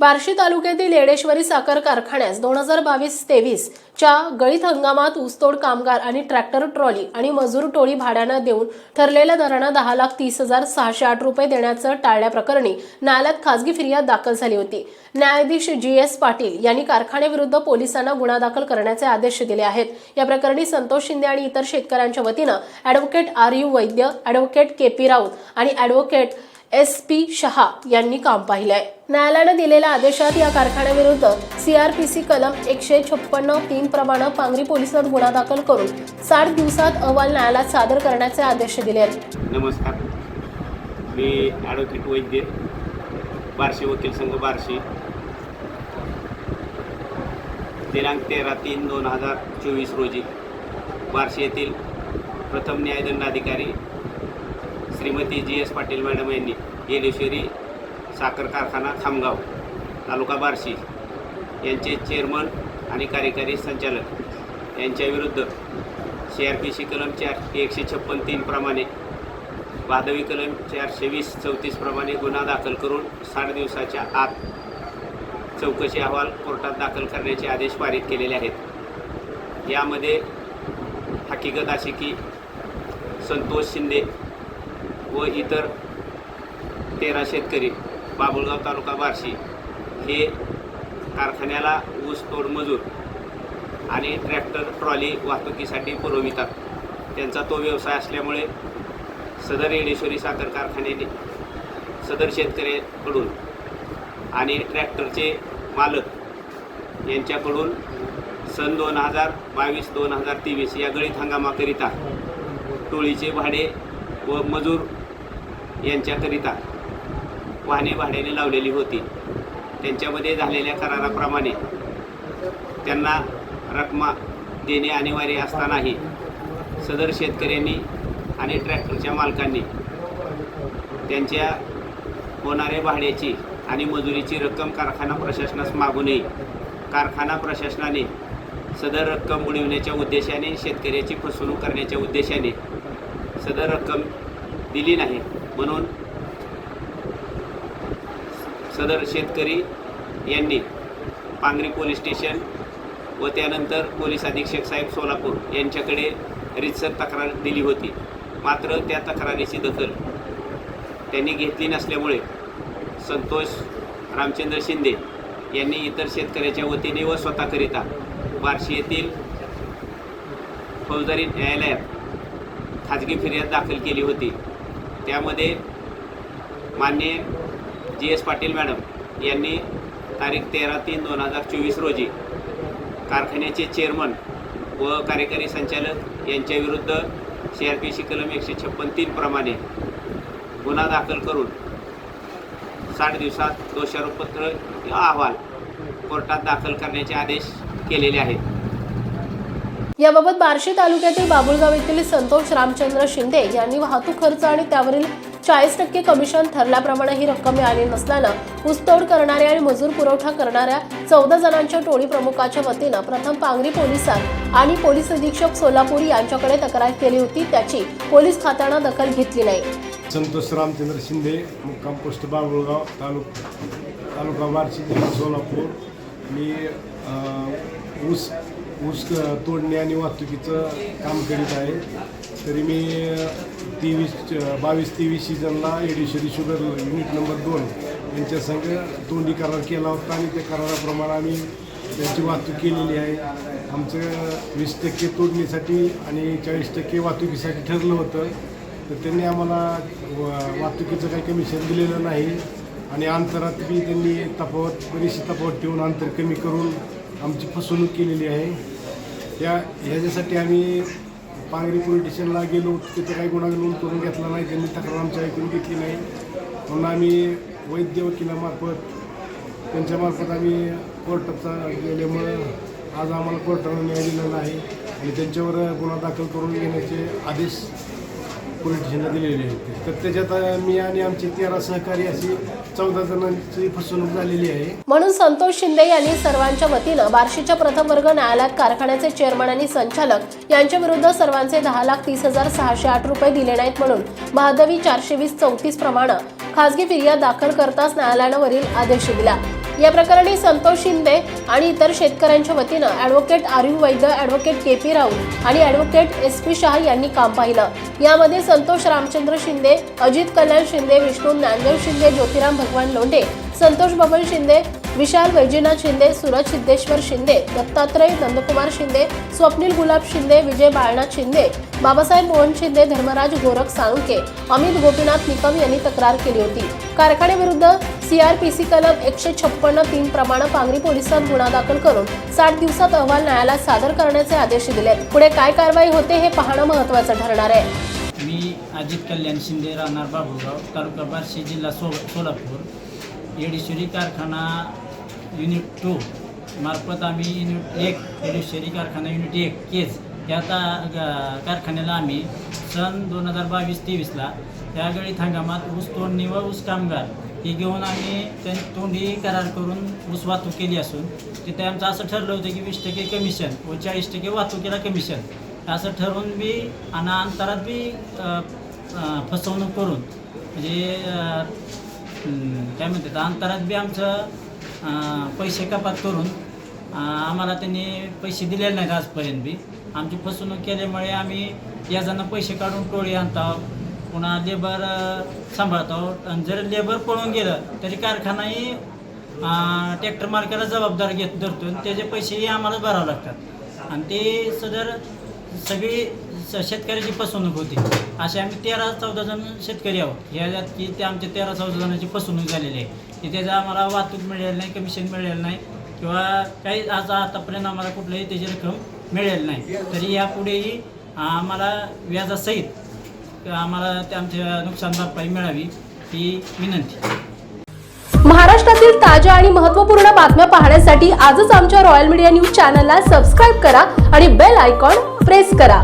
बार्शी तालुक्यातील येडेश्वरी साखर कारखान्यास दोन हजार बावीस तेवीस च्या गळीत हंगामात ऊसतोड कामगार आणि ट्रॅक्टर ट्रॉली आणि मजूर टोळी भाड्यानं देऊन ठरलेल्या दरानं दहा लाख तीस हजार सहाशे आठ रुपये देण्याचं टाळल्याप्रकरणी न्यायालयात खासगी फिर्याद दाखल झाली होती. न्यायाधीश जी एस पाटील यांनी कारखान्याविरुद्ध पोलिसांना गुन्हा दाखल करण्याचे आदेश दिले आहेत. या प्रकरणी संतोष शिंदे आणि इतर शेतकऱ्यांच्या वतीनं advocate R U Vaidya advocate K P Raut आणि ॲडव्होकेट एस पी शहा यांनी काम पाहिलंय. न्यायालयानं दिलेल्या आदेशात या कारखान्याविरुद्ध सीआरपीसी कलम एकशे छप्पन्न तीन प्रमाणे पांगरी पोलिसात गुन्हा दाखल करून साठ दिवसात अहवाल न्यायालयात सादर करण्याचे आदेश दिले आहेत. नमस्कार. मी ॲडव्होकेट वैद्य बार्शी वकील संघ बार्शी. दिनांक तेरा तीन दोन हजार चोवीस रोजी बार्शी येथील प्रथम न्यायदंडाधिकारी Shrimati G S Patil madam यांनी येडेश्वरी साखर कारखाना खामगाव तालुका बार्शी यांचे चेअरमन आणि कार्यकारी संचालक यांच्याविरुद्ध सी आर पी सी कलम चार एकशे छप्पन तीन प्रमाणे वादवी कलम चारशे वीस चौतीस प्रमाणे गुन्हा दाखल करून साठ दिवसाच्या आत चौकशी अहवाल कोर्टात दाखल करण्याचे आदेश पारित केलेले आहेत. यामध्ये हकीकत अशी की संतोष शिंदे व इतर तेरा शेतकरी बाबुळगाव तालुका बार्शी हे कारखान्याला ऊस तोड मजूर आणि ट्रॅक्टर ट्रॉली वाहतुकीसाठी पुरवितात. त्यांचा तो व्यवसाय असल्यामुळे सदर येडेश्वरी साखर कारखान्याने सदर शेतकऱ्याकडून आणि ट्रॅक्टरचे मालक यांच्याकडून सन दोन हजार बावीस दोन हजार तेवीस या गळीत हंगामाकरिता टोळीचे भाडे व मजूर यांच्याकरिता वाहने भाड्याने लावलेली होती. त्यांच्यामध्ये झालेल्या कराराप्रमाणे त्यांना रकमा देणे अनिवार्य असतानाही सदर शेतकऱ्यांनी आणि ट्रॅक्टरच्या मालकांनी त्यांच्या होणाऱ्या भाड्याची आणि मजुरीची रक्कम कारखाना प्रशासनास मागू नये. कारखाना प्रशासनाने सदर रक्कम बुडविण्याच्या उद्देशाने शेतकऱ्याची फसवणूक करण्याच्या उद्देशाने सदर रक्कम दिली नाही. म्हणून सदर शेतकरी यांनी पांगरी पोलीस स्टेशन व त्यानंतर पोलीस अधीक्षक साहेब सोलापूर यांच्याकडे रितसर तक्रार दिली होती. मात्र त्या तक्रारीची दखल त्यांनी घेतली नसल्यामुळे संतोष रामचंद्र शिंदे यांनी इतर शेतकऱ्याच्या वतीने व स्वतःकरिता बार्शी येथील फौजदारी न्यायालयात खाजगी फिर्याद दाखल केली होती. त्यामध्ये मान्य जी एस पाटील मॅडम यांनी तारीख तेरा तीन दोन हजार चोवीस रोजी कारखान्याचे चेअरमन व कार्यकारी संचालक यांच्याविरुद्ध सी आर पी सी कलम एकशे छप्पन तीन प्रमाणे गुन्हा दाखल करून साठ दिवसात दोषारोपपत्र किंवा अहवाल कोर्टात दाखल करण्याचे आदेश केलेले आहेत. याबाबत बार्शी तालुक्यातील बाबुळगाव येथील संतोष रामचंद्र शिंदे यांनी वाहतूक खर्च आणि त्यावरील चाळीस टक्के कमिशन ठरल्याप्रमाणे ही रक्कम मिळाली नसल्यानं ऊसतोड करणाऱ्या आणि मजूर पुरवठा करणाऱ्या चौदा जणांच्या टोळी प्रमुखाच्या वतीनं प्रथम पांगरी पोलिसात आणि पोलीस अधीक्षक सोलापूर यांच्याकडे तक्रार केली होती. त्याची पोलीस खात्यानं दखल घेतली नाही. संतोष रामचंद्र शिंदे मुक्काम पोस्ट बाबुळगाव तालुका तालुका बार्शी जिल्हा सोलापूर. मी ऊस ऊस तोडणे आणि वाहतुकीचं काम करीत आहे. तरी मी तेवीस बावीस तेवीस सीझनला एडिशरी शुगर युनिट नंबर दोन यांच्या संघ तोंडी करार केला होता आणि त्या कराराप्रमाणे आम्ही त्यांची वाहतूक केलेली आहे. आमचं वीस टक्के तोडणीसाठी आणि चाळीस टक्के वाहतुकीसाठी ठरलं होतं. तर त्यांनी आम्हाला व- वाहतुकीचं काही कमिशन दिलेलं नाही. आणि अंतरात बी त्यांनी तफावत बरीचशी तफावत ठेवून अंतर कमी करून आमची फसवणूक केलेली आहे. त्या ह्याच्यासाठी आम्ही पांगरी पोलीस स्टेशनला गेलो. तिथे काही गुन्हा नोंद करून घेतला नाही. त्यांनी तक्रार आमच्या ऐकून घेतली नाही. म्हणून आम्ही वैद्य वकिलामार्फत त्यांच्यामार्फत आम्ही कोर्टाचा गेल्यामुळं आज आम्हाला कोर्टानं न्याय दिलेला आहे आणि त्यांच्यावर गुन्हा दाखल करून घेण्याचे आदेश पोलीस स्टेशनला होते. तर त्याच्यात मी आणि आमचे तेरा सहकारी अशी चौदा जणांची फसवणूक झालेली आहे. म्हणून संतोष शिंदे यांनी सर्वांच्या वतीनं बार्शीच्या प्रथम वर्ग न्यायालयात कारखान्याचे चेअरमन आणि संचालक यांच्या विरुद्ध सर्वांचे दहा लाख तीस हजार सहाशे आठ रुपये दिले नाहीत म्हणून महादवी चारशे वीस चौतीस प्रमाणे खासगी फिर्याद दाखल करताच न्यायालयानं वरील आदेश दिला. या प्रकरणी संतोष शिंदे आणि इतर शेतकऱ्यांच्या वतीनं advocate R U Vaidya advocate K P Raut आणि ॲडव्होकेट एस पी शाह यांनी काम पाहिलं. यामध्ये संतोष रामचंद्र शिंदे अजित कल्याण शिंदे विष्णू ज्ञानदेव शिंदे ज्योतिराम भगवान लोंढे संतोष बबन शिंदे विशाल वैजनाथ शिंदे सूरज सिद्धेश्वर शिंदे दत्तात्रय नंदकुमार शिंदे स्वप्नील गुलाब शिंदे विजय बाळनाथ शिंदे बाबासाहेब मोहन शिंदे धर्मराज गोरख साळुंके अमित गोपीनाथ निकम यांनी तक्रार केली होती. कारखान्याविरुद्ध सीआरपीसी कलम एकशे छप्पन्न तीन प्रमाणे पांगरी पोलिसात गुन्हा दाखल करून साठ दिवसात अहवाल न्यायालयात सादर करण्याचे आदेश दिले पुढे काय कारवाई होते हे पाहणं महत्वाचं ठरणार आहे. मी अजित कल्याण शिंदे राहणार बाबुळगाव तालुका बार्शी जिल्हा सो सोलापूर येडेश्वरी कारखाना युनिट टू मार्फत आम्ही युनिट एक येडेश्वरी कारखाना युनिट एक केस या ता गा- कारखान्याला आम्ही सन दोन हजार बावीस तेवीसला त्यावेळी हंगामात ऊस तोडणी व ऊस कामगार ही घेऊन आम्ही त्यां तोंडी करार करून ऊस वाहतूक केली असून तिथे आमचं असं ठरलं होतं की वीस टक्के कमिशन व चाळीस टक्के वाहतुकीला कमिशन असं ठरवून बी आणि अंतरात बी फसवणूक करून म्हणजे काय म्हणतात अंतरात बी आमचं पैसे कपात करून आम्हाला त्यांनी पैसे दिलेले नाहीत आजपर्यंत बी. आमची फसवणूक केल्यामुळे आम्ही याजांना पैसे काढून टोळी आणता पुन्हा लेबर सांभाळतो. आणि जर लेबर पळून गेलं तरी कारखानाही ट्रॅक्टर मालकाला जबाबदार घेत धरतो आणि त्याचे पैसेही आम्हाला भरावे लागतात. आणि ते सदर सगळी स- शेतकऱ्याची फसवणूक होती. असे आम्ही तेरा चौदा जण शेतकरी आहोत. ह्याच्यात की ते आमच्या तेरा चौदा जणांची फसवणूक झालेली आहे. की त्याचा आम्हाला वाहतूक मिळेल नाही कमिशन मिळेल नाही किंवा काही आज आतापर्यंत आम्हाला कुठलंही त्याची रक्कम मिळेल नाही. तरी यापुढेही आम्हाला व्याजासहित आम्हाला ते आमच्या नुकसान भरपाई मिळावी ही विनंती. महाराष्ट्रातील ताज्या आणि महत्त्वपूर्ण बातम्या पाहण्यासाठी आजच आमच्या रॉयल मीडिया न्यूज चॅनलला सबस्क्राईब करा आणि बेल आयकॉन प्रेस करा.